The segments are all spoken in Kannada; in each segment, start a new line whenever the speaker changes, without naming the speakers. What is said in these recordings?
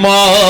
Mom.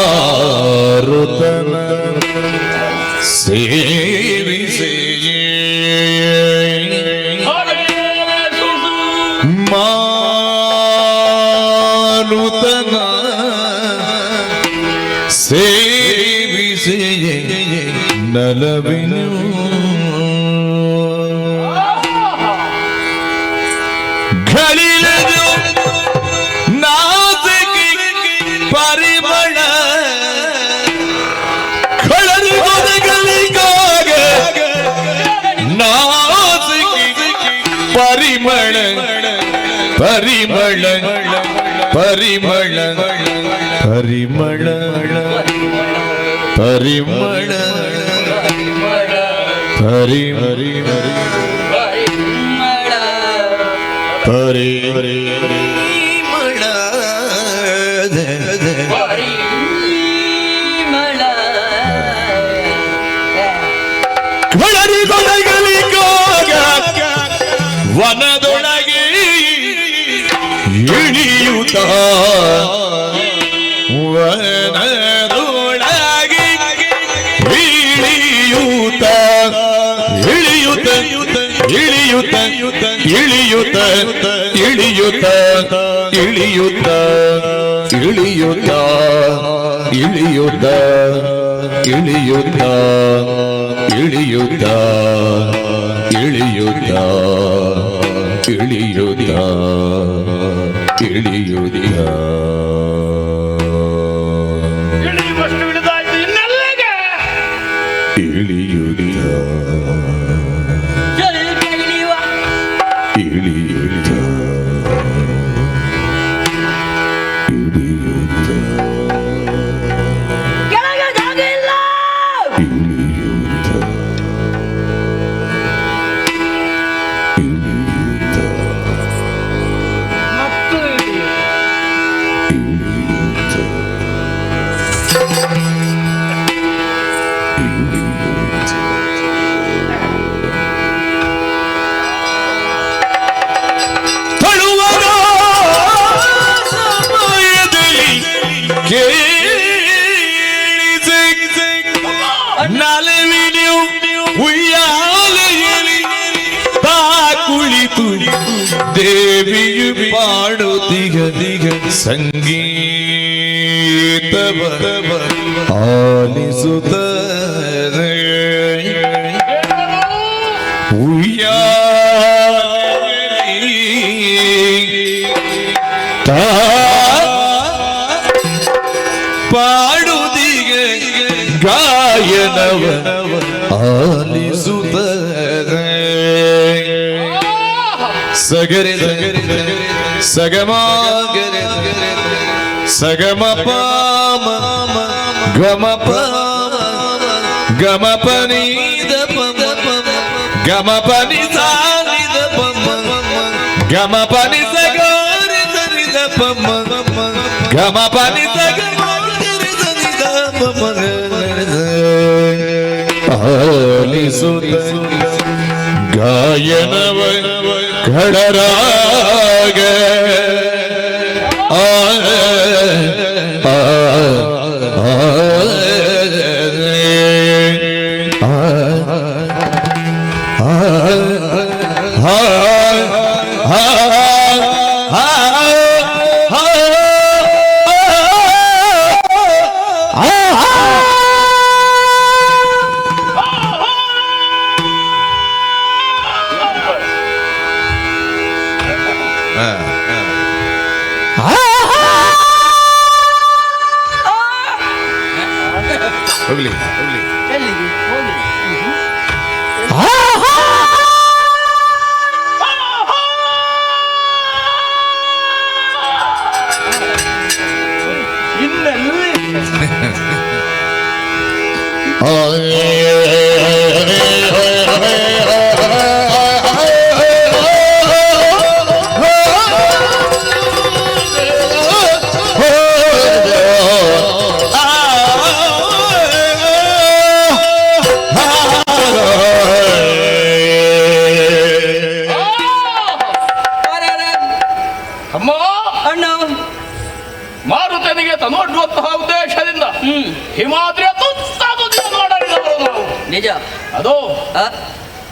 பரிமள பரிமள பரிமள பரிமள ஹரி ஹரி ஹரி ஹரி ஹரி ஹரி வளரி கொலைகளிக்கோக வனதோ ಇಳಿಯುತ್ತ ವನದೊಳಗೆ ಇಳಿಯುತ್ತ ಇಳಿಯುತ್ತ ಇಳಿಯುತ್ತ ಇಳಿಯುತ್ತ ಇಳಿಯುತ್ತ ಇಳಿಯುತ್ತ ಇಳಿಯುತ್ತ ಇಳಿಯುತ್ತ ಇಳಿಯುತ್ತ ಇಳಿಯುತ್ತ ಇಳಿಯುತ್ತ ಇಳಿಯುತ್ತ ಇಳಿಯುವುದಿಯ
ಇಳಿಯುವಷ್ಟು ಇಳಿದಾಯ್ತು ಇನ್ನಲ್ಲಿಗೆ
ಇಳಿಯುವುದಿಯ പാടുതിക ദിക സംഗീതവ ആലിസുത പാടുതിക ഗായനവ ആലിസുത സഗരി സഗരി సగమాగరి సగమ పామ
గమ గమ
పని గమ పని
గమ
పని గమ పని గాయనవ ఘడరాగ
ನಿಜ.
ಅದು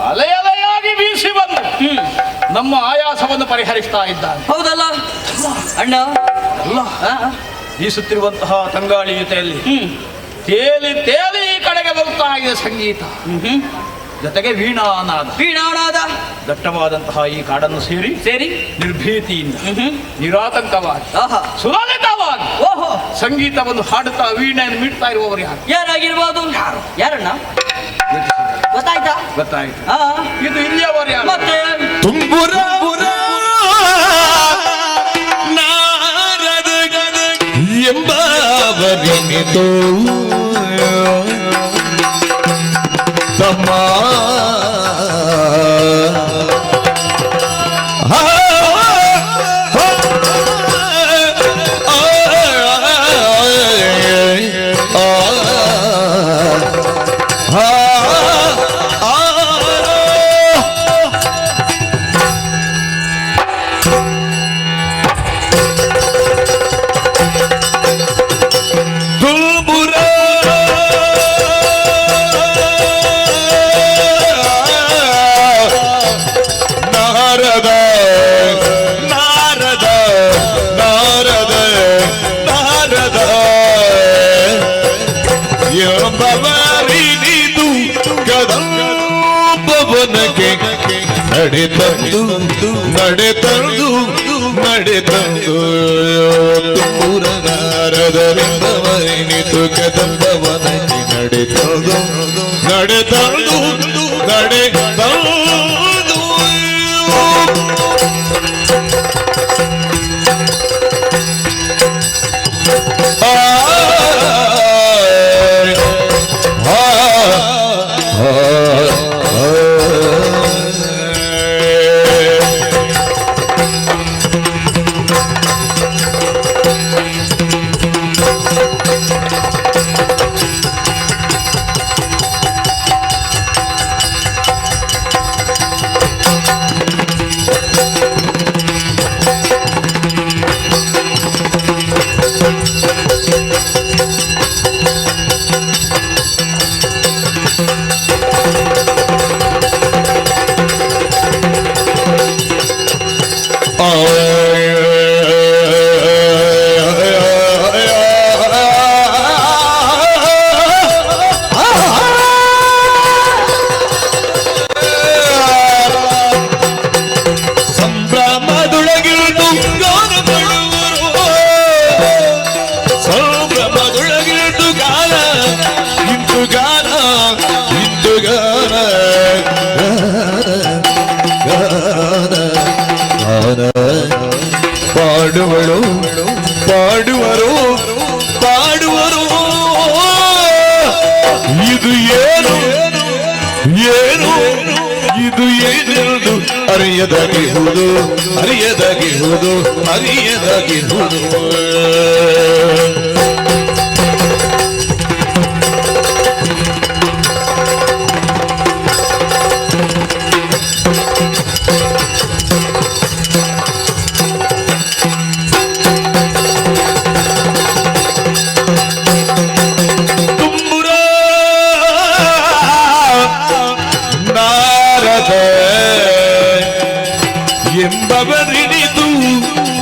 ಅಲೆ ಅಲೆಯಾಗಿ ಬೀಸಿ ಬಂದು ನಮ್ಮ ಆಯಾಸವನ್ನು ಪರಿಹರಿಸ್ತಾ ಇದ್ದಾನೆ.
ಹೌದಲ್ಲ? ಅಣ್ಣ.
ಅಲ್ಲ ಬೀಸುತ್ತಿರುವಂತಹ ತಂಗಾಳಿ ಜೊತೆಯಲ್ಲಿ ತೇಲಿ ತೇಲಿ ಈ ಕಡೆಗೆ ಬರುತ್ತಾ ಇದೆ ಸಂಗೀತ. ಜೊತೆಗೆ ವೀಣಾನಾದ.
ವೀಣಾನಾದ.
ದಟ್ಟವಾದಂತಹ ಈ ಕಾಡನ್ನು ಸೇರಿ
ಸೇರಿ.
ನಿರ್ಭೀತಿಯಿಂದ ನಿರಾತಂಕವಾಗಿ
ಆಹಾ.
ಸುಲಲಿತವಾಗಿ
ಓಹೋ.
ಸಂಗೀತವನ್ನು ಹಾಡುತ್ತಾ ವೀಣೆಯನ್ನು ಮೀಡ್ತಾ ಇರುವವರು ಯಾರು?
ಯಾರಾಗಿರ್ಬೋದು? ಯಾರಣ್ಣ? ಗೊತ್ತಾಯ್ತಾ?
ಗೊತ್ತಾಯ್ತು.
ಆ
ಇದು ಇಲ್ಲಿಯವರು ಯಾರು
ಮತ್ತೆ
ತುಂಬುರ ನಡೆತಂದು ನಡೆತಂದು ನಡೆತಂದು. ತುಂಬುರ ನಾರದರಿಂದವರಿನಿತು ಕದಂಬವನಕ್ಕೆ ನಡೆತಂದು. ಪಾಡುವರು ಇದು ಏನು ಏನು ಇದು ಏನೆಂದು ಅರಿಯದಾಗಿರುವುದು ಅರಿಯದಾಗಿರುವುದು ಅರಿಯದಾಗಿರುವುದು ಎಂಬವರಿಡಿದು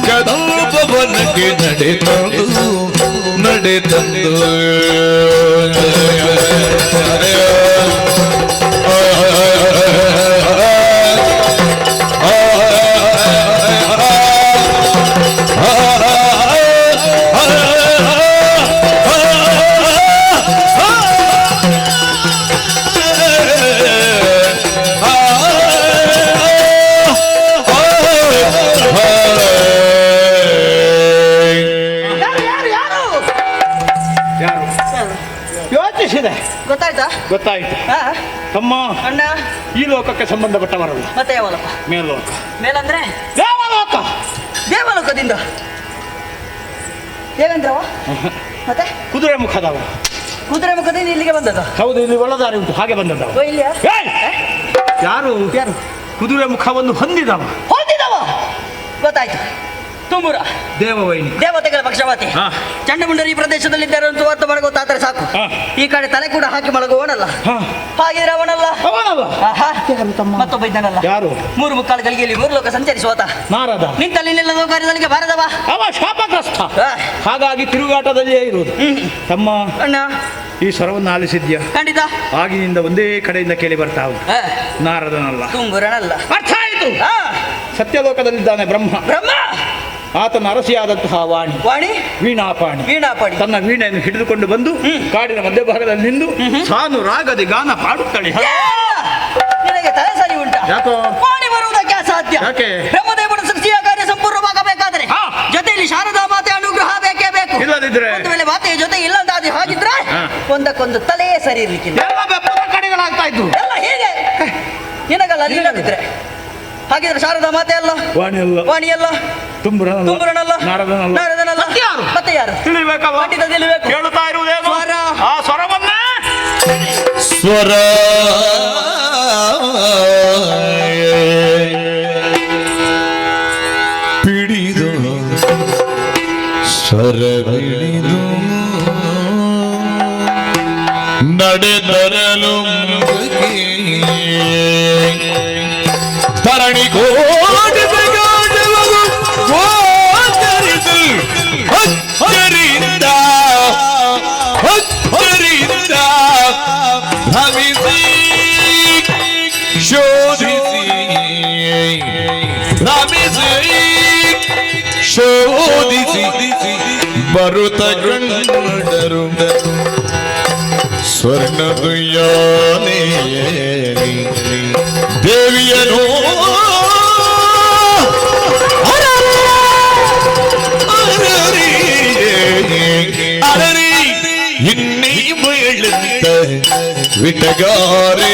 ಕದಂಬವನಕ್ಕೆ ನಡೆತಂದು ನಡೆತಂದು.
ಗೊತ್ತಾಯ್ತಾ?
ಗೊತ್ತಾಯ್ತು.
ಹಾ
ತಮ್ಮ
ಅಣ್ಣ.
ಈ ಲೋಕಕ್ಕೆ ಸಂಬಂಧಪಟ್ಟವರಲ್ಲ
ಮತ್ತೆ ಯಾವಲಪ್ಪ
ಮೇಲ್ಲೋಕ
ಮೇಲಂದ್ರೆ?
ದೇವಲೋಕ!
ದೇವಲೋಕದಿಂದ. ಏನಂದ್ರವ ಮತ್ತೆ?
ಕುದುರೆ ಮುಖದವ.
ಕುದುರೆ ಮುಖದಿಂದ ಇಲ್ಲಿಗೆ ಬಂದದ
ಹೌದು ಇಲ್ಲಿ ಒಳದಾರಿ ಉಂಟು ಹಾಗೆ ಬಂದದ
ಓ ಇಲ್ಲಿಯ?
ಏಯ್! ಯಾರು?
ಯಾರು?
ಕುದುರೆ ಮುಖವನ್ನು ಹೊಂದಿದವ.
ಹೊಂದಿದವ? ಗೊತ್ತಾಯ್ತು. ತುಂಬುರ
ದೇವವೈನಿ.
ದೇವತೆಗಳ ಪಕ್ಷಪಾತಿ.
ಹಾ.
ಚಂಡಮುಂಡರು ಈ ಪ್ರದೇಶದಲ್ಲಿ ಮಳಗೋ ಮಲಗುತ್ತಾದ್ರೆ ಸಾಕು.
ಹಾ.
ಈ ಕಡೆ ತಲೆ ಕೂಡ ಹಾಕಿ ಮಲಗುವವನಲ್ಲ.
ಹಾ.
ಹಾಗಿದ್ರೆ ಅವನಲ್ಲ. ಮತ್ತೊಬ್ಬ ಇದ್ದಾನಲ್ಲ.
ಯಾರು?
ಮೂರು ಮುಕ್ಕಾಲು ಗಳಿಗೆಯಲ್ಲಿ ಮೂರು ಲೋಕ ಸಂಚರಿಸುವತ
ನಾರದ.
ನಿಂತಲ್ಲಿ ನಿಲ್ಲದ ಕಾರ್ಯದಲ್ಲಿಗೆ ಬಾರದವ
ಅವ ಶಾಪಗ್ರಸ್ತ ಹಾಗಾಗಿ ತಿರುಗಾಟದಲ್ಲಿಯೇ ಇರುವುದು. ತಮ್ಮ
ಅಣ್ಣ.
ಈ ಸ್ವರವನ್ನು ಆಲಿಸಿದ್ಯಾ?
ಖಂಡಿತ.
ಆಗಿನಿಂದ ಒಂದೇ ಕಡೆಯಿಂದ ಕೇಳಿ ಬರ್ತಾ ನಾರದನಲ್ಲ.
ತುಂಗುರನಲ್ಲ.
ಅರ್ಥ ಆಯಿತು.
ಆ,
ಸತ್ಯಲೋಕದಲ್ಲಿದ್ದಾನೆ ಬ್ರಹ್ಮ.
ಬ್ರಹ್ಮ.
ಆತನ ಅರಸಿಯಾದಂತಹ ವಾಣಿ.
ವಾಣಿ?
ವೀಣಾಪಾಣಿ.
ವೀಣಾಪಾಣಿ.
ತನ್ನ ವೀಣೆಯನ್ನು ಹಿಡಿದುಕೊಂಡು ಬಂದು ಕಾಡಿನ ಮಧ್ಯಭಾಗದಲ್ಲಿ ನಿಂದು ಸಾನು ರಾಗದಿ ಗಾನ
ಹಾಡುತ್ತಾಳೆ. ನಿನಗೆ ತಲೆ ಸರಿ ಉಂಟಾ?
ಯಾಕೋ?
ವಾಣಿ ಬರುವುದಕ್ಕೆ ಅಸಾಧ್ಯ.
ಯಾಕೆ?
ಬ್ರಹ್ಮದೇವನ ಸೃಷ್ಟಿಯ ಕಾರ್ಯ ಸಂಪೂರ್ಣವಾಗಬೇಕಾದರೆ. ಜೊತೆಯಲ್ಲಿ ಶಾರದಾ ಮಾತೆ ಅನುಗ್ರಹ ಬೇಕೇ ಬೇಕು.
ಇಲ್ಲದಿದ್ರೆ?
ಒಂದು ವೇಳೆ ಮಾತೆಯ ಜೊತೆ ಇಲ್ಲ ಹಾಗಿದ್ರೆ. ಒಂದಕ್ಕೊಂದು ತಲೆಯೇ ಸರಿ ಇರ್ಲಿಕ್ಕಿಲ್ಲ.
ಕಡೆಗಳಾಗ್ತಾ ಇದ್ರು
ಎಲ್ಲ ಹೀಗೆ. ನಿನಗಲ್ಲ ನೀನದಿದ್ರೆ ಹಾಗಿದ್ರೆ ಶಾರದಾ ಮಾತೆ ಅಲ್ಲ?
ವಾಣಿ ಅಲ್ಲ.
ವಾಣಿ ಅಲ್ಲ?
ತುಂಬುರನಲ್ಲ.
ತುಂಬುರನಲ್ಲ.
ನಾರದನಲ್ಲ.
ನಾರದನಲ್ಲ.
ಮತ್ತೆ ಯಾರು?
ಮತ್ತೆ ಯಾರು?
ತಿಳಿಬೇಕಲ್ಲ
ಖಂಡಿತ ತಿಳಿಬೇಕು.
ಕೇಳುತ್ತಾ ಇರುವುದೇನು
ಸ್ವರ.
ಆ ಸ್ವರವನ್ನ?
ಸ್ವರ. ಪಿಡಿದು. ನಡೆದರಲು ಶೋಧಿಸಿ ಬರುತ್ತ ಗಂಡರು ಸ್ವರ್ಣದುಯ್ಯಾನೆ ದೇವಿಯನು ಅರರಿ ಇನ್ನೀ ಮೇಳುತ್ತ ವಿಟಗಾರೆ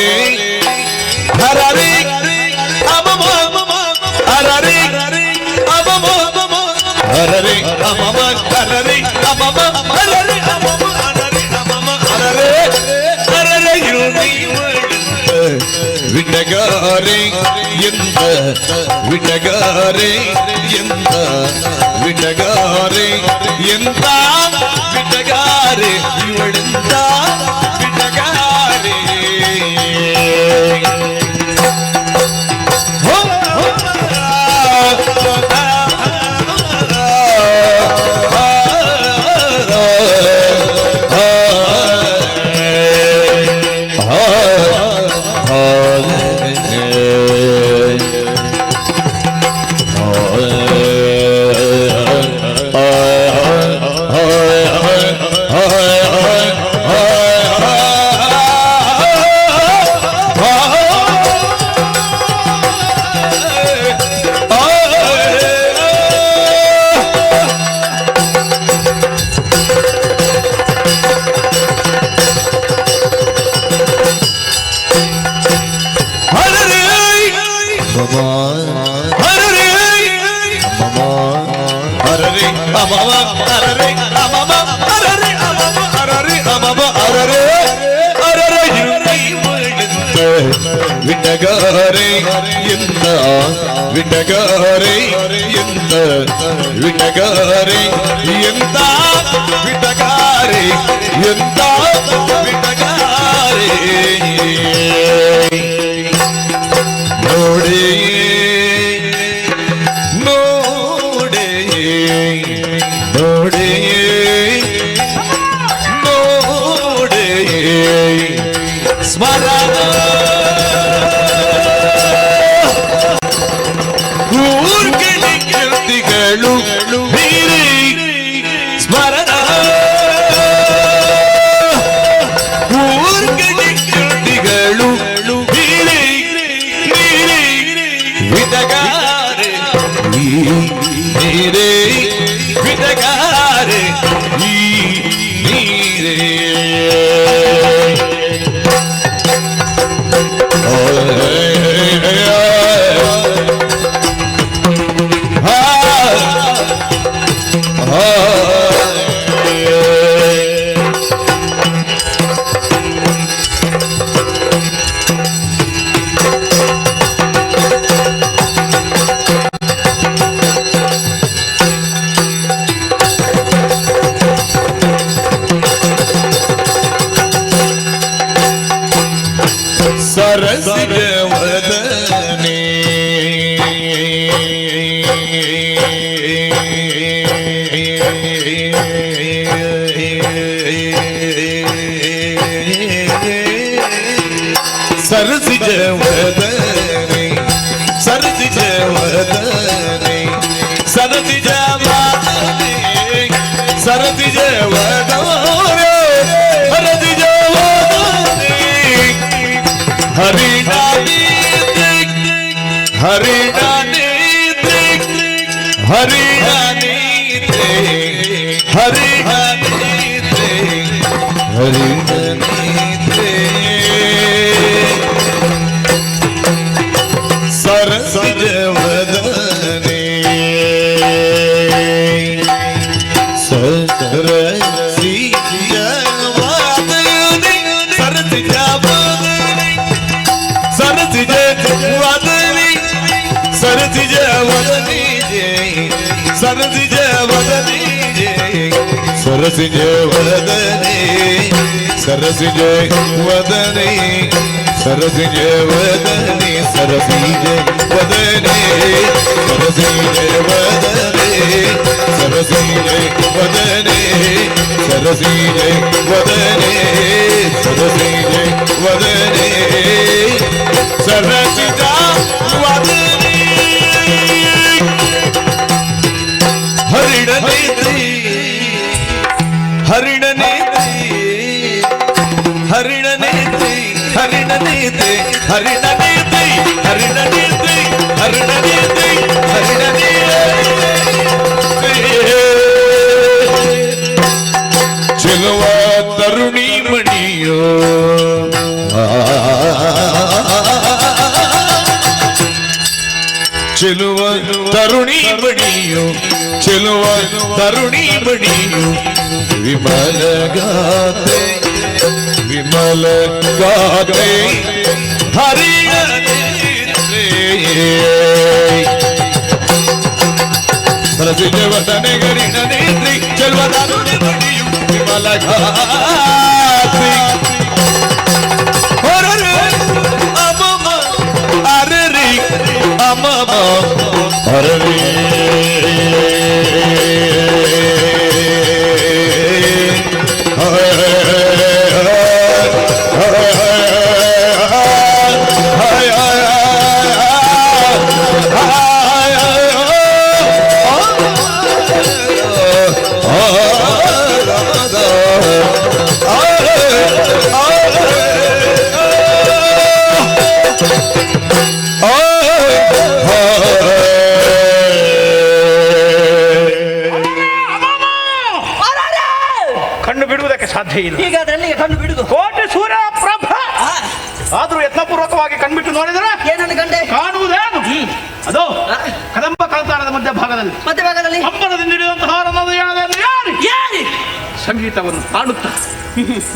அரரே அமம அரரே அமம அரரே அமம அரரே அமம அரரே அரரே இருமை விண்ணகாரே எந்த விண்ணகாரே எந்த விண்ணகாரே எந்த விண்ணகாரே இவளெந்தா அபபா அரரே அபபா அரரே அபபா அரரே அபபா அரரே அரரே இருமை விழுந்த விண்ணகாரே இந்த விண்ணகாரே இந்த سرد جودني سرد جودني سرد جمالي سرد جودني سرد جودني هري ناني هري ناني هري ناني هري ناني هري ناني Sarasi je vadani, sarasi je vadani, sarasi je vadani, sarasi je vadani sarasine vadane sarasine vadane sarasine vadane sarasine ಚೆಲುವ ತರುಣಿ ಮಣಿಯು ವಿಮಲ ಗಾತೆ ವಿಮಲ ಗಾತೆ ಹರಿಯ ಸರಸಿಜ ವದನೆ ಗರಿಣ ನೇತ್ರಿ ಚೆಲುವ ತರುಣಿ ಮಣಿಯು ವಿಮಲ ಗಾತೆ ಹೊರರೆ ಅಮಮ ಅರರಿ ಅಮಮ ಅರರಿ
ಭಾಗದಲ್ಲಿ
ಮತ್ತೆ ಭಾಗದಲ್ಲಿ
ಅಂಬರದಿಂದ ಹಿಡಿದಂತಹ ಯಾರು? ಸಂಗೀತವನ್ನು ಹಾಡುತ್ತಾ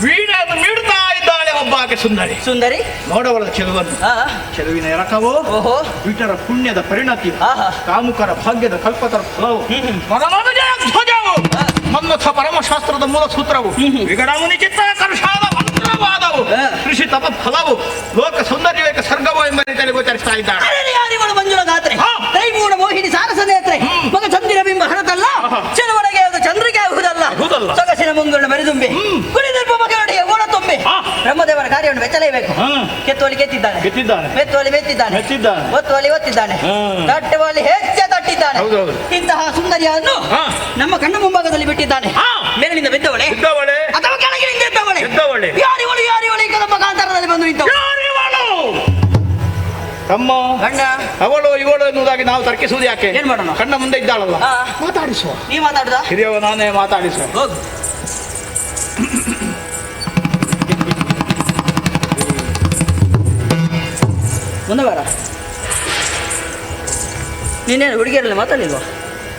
ವೀಣೆಯನ್ನು ನೀಡುತ್ತಾ ಇದ್ದಾಳೆ ಒಬ್ಬ ಆಕೆ ಸುಂದರಿ.
ಸುಂದರಿ?
ನೋಡವಳ ಚೆಲುವನ್ನು. ಚೆಲುವಿನ ಎರಕವೋ
ಓಹೋ.
ವಿಟರ ಪುಣ್ಯದ ಪರಿಣತಿ
ಆಹಾ.
ಕಾಮುಕರ ಭಾಗ್ಯದ ಕಲ್ಪತರ ಫಲವು. ಧ್ವಜವು. ಮನ್ಮಥ ಪರಮಶಾಸ್ತ್ರದ ಮೂಲ ಸೂತ್ರವು. ವಿಗಡಮುನಿ ಚಿತ್ತ ಕರ್ಷಾದ ಮಂತ್ರವಾದವು. ಕೃಷಿ ತಪ ಫಲವು. ಲೋಕ ಸೌಂದರ್ಯ ಸರ್ಗವು ಎಂಬ ರೀತಿಯಲ್ಲಿ ಗೋಚರಿಸ್ತಾ
ಯಾರಿವಳು ಮಂಜುಳ ಗಾತ್ರೆ ಪರಿಪೂರ್ಣ ಮೋಹಿನಿ ಸಾರಸನೇತ್ರೆ ಮಗ ಚಂದಿರ ಬಿಂಬ ಹರತಲ್ಲ ಚೆಲುವರೆಗೆ ಅದು ಚಂದ್ರಿಕೆ ಆಗುವುದಲ್ಲ. ಸೊಗಸಿನ ಮುಂದುಂಡ ಮರಿದುಂಬೆ. ಕುಳಿದಿರುವ ಮಗನೊಡೆಯ ಓಣ ತುಂಬೆ ಬ್ರಹ್ಮದೇವರ ಕಾರ್ಯವನ್ನು ಬೆಚ್ಚಲೇಬೇಕು. ಕೆತ್ತುವಲ್ಲಿ ಕೆತ್ತಿದ್ದಾನೆ. ಮೆತ್ತುವಲ್ಲಿ ಮೆತ್ತಿದ್ದಾನೆ. ಒತ್ತುವಲ್ಲಿ ಒತ್ತಿದ್ದಾನೆ. ದಟ್ಟವಲ್ಲಿ ಹೆಚ್ಚೆ ತಟ್ಟಿದ್ದಾನೆ. ಇಂತಹ ಸುಂದರಿಯನ್ನು ನಮ್ಮ ಕಣ್ಣ ಮುಂಭಾಗದಲ್ಲಿ ಬಿಟ್ಟಿದ್ದಾನೆ. ಮೇಲಿನಿಂದ ಬಿದ್ದವಳೆ. ಅಥವಾ ಕೆಳಗಿನಿಂದ
ಇದ್ದವಳೆ ತಮ್ಮ
ಗಂಡ.
ಅವಳು ಇವಳು ಎನ್ನುವುದಾಗಿ ನಾವು ತರ್ಕಿಸುವುದು ಯಾಕೆ?
ಏನ್ ಮಾಡೋಣ?
ಕಣ್ಣ ಮುಂದೆ ಇದ್ದಾಳಲ್ಲ.
ಹಾ.
ಮಾತಾಡಿಸುವ.
ನೀ ಮಾತಾಡಿದ?
ಹಿರಿಯವ ನಾನೇ ಮಾತಾಡಿಸುವ.
ಹೋಗು. ಮುಂದೆ ಬಾರ ನೀನೇನು ಹುಡುಗಿಯರಲ್ಲಿ ಮಾತಾಡಲಿಲ್ವಾ?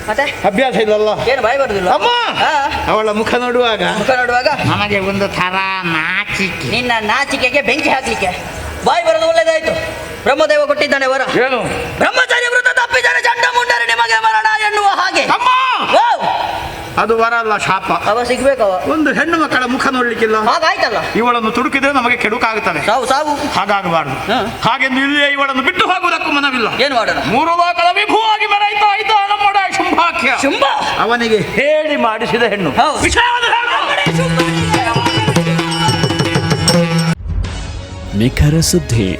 ಮತ್ತೆ?
ಅಭ್ಯಾಸ ಇಲ್ಲಲ್ಲ.
ಏನು ಬಾಯಿ ಬರುದಿಲ್ಲ
ಅಮ್ಮ!
ಹಾ.
ಅವಳ ಮುಖ ನೋಡುವಾಗ
ಮುಖ ನೋಡುವಾಗ?
ನನಗೆ ಒಂದು ತರ ನಾಚಿಕೆ.
ನಿನ್ನ ನಾಚಿಕೆಗೆ ಬೆಂಕಿ ಹಾಕ್ಲಿಕ್ಕೆ. ಬಾಯಿ ಬರೋದು ಒಳ್ಳೇದಾಯ್ತು. ಬ್ರಹ್ಮದೇವ ಕೊಟ್ಟಿದ್ದಾನೆ ವರ.
ಏನು?
ಬ್ರಹ್ಮಚಾರಿ ವೃತ್ತ ತಪ್ಪಿದರೆ ಚಂಡ ಮುಂಡರೆ ನಿಮಗೆ ಮರಣ ಎನ್ನುವ ಹಾಗೆ!
ಅದು ವರ ಅಲ್ಲ ಶಾಪ.
ಅವ ಸಿಗ್ಬೇಕವ
ಒಂದು ಹೆಣ್ಣು ಮಕ್ಕಳ ಮುಖ ನೋಡ್ಲಿಕ್ಕಿಲ್ಲ.
ಹಾಗಾಯ್ತಲ್ಲ.
ಇವಳನ್ನು ತುಡುಕಿದ್ರೆ ನಮಗೆ ಕೆಡುಕಾಗುತ್ತದೆ.
ಸಾವು ಸಾವು.
ಹಾಗಾಗಬಾರ್ದು.
ಹಾಗೆ
ಹಾಗೆಂದು ಇಲ್ಲಿಯೇ ಇವಳನ್ನು ಬಿಟ್ಟು ಹೋಗುವುದಕ್ಕೂ ಮನವಿಲ್ಲ.
ಏನು ಮಾಡೋಣ?
ಮೂರು ಲೋಕದ ವಿಭುವಾಗಿ ಮೆರೆಯುತ್ತಾ ಆಯ್ತಾ? ನಮ್ಮೊಡ ಶುಂಭಾಖ್ಯ.
ಶುಂಭ?
ಅವನಿಗೆ ಹೇಳಿ ಮಾಡಿಸಿದ ಹೆಣ್ಣು.
ನಿಖರ ಸುದ್ದಿ.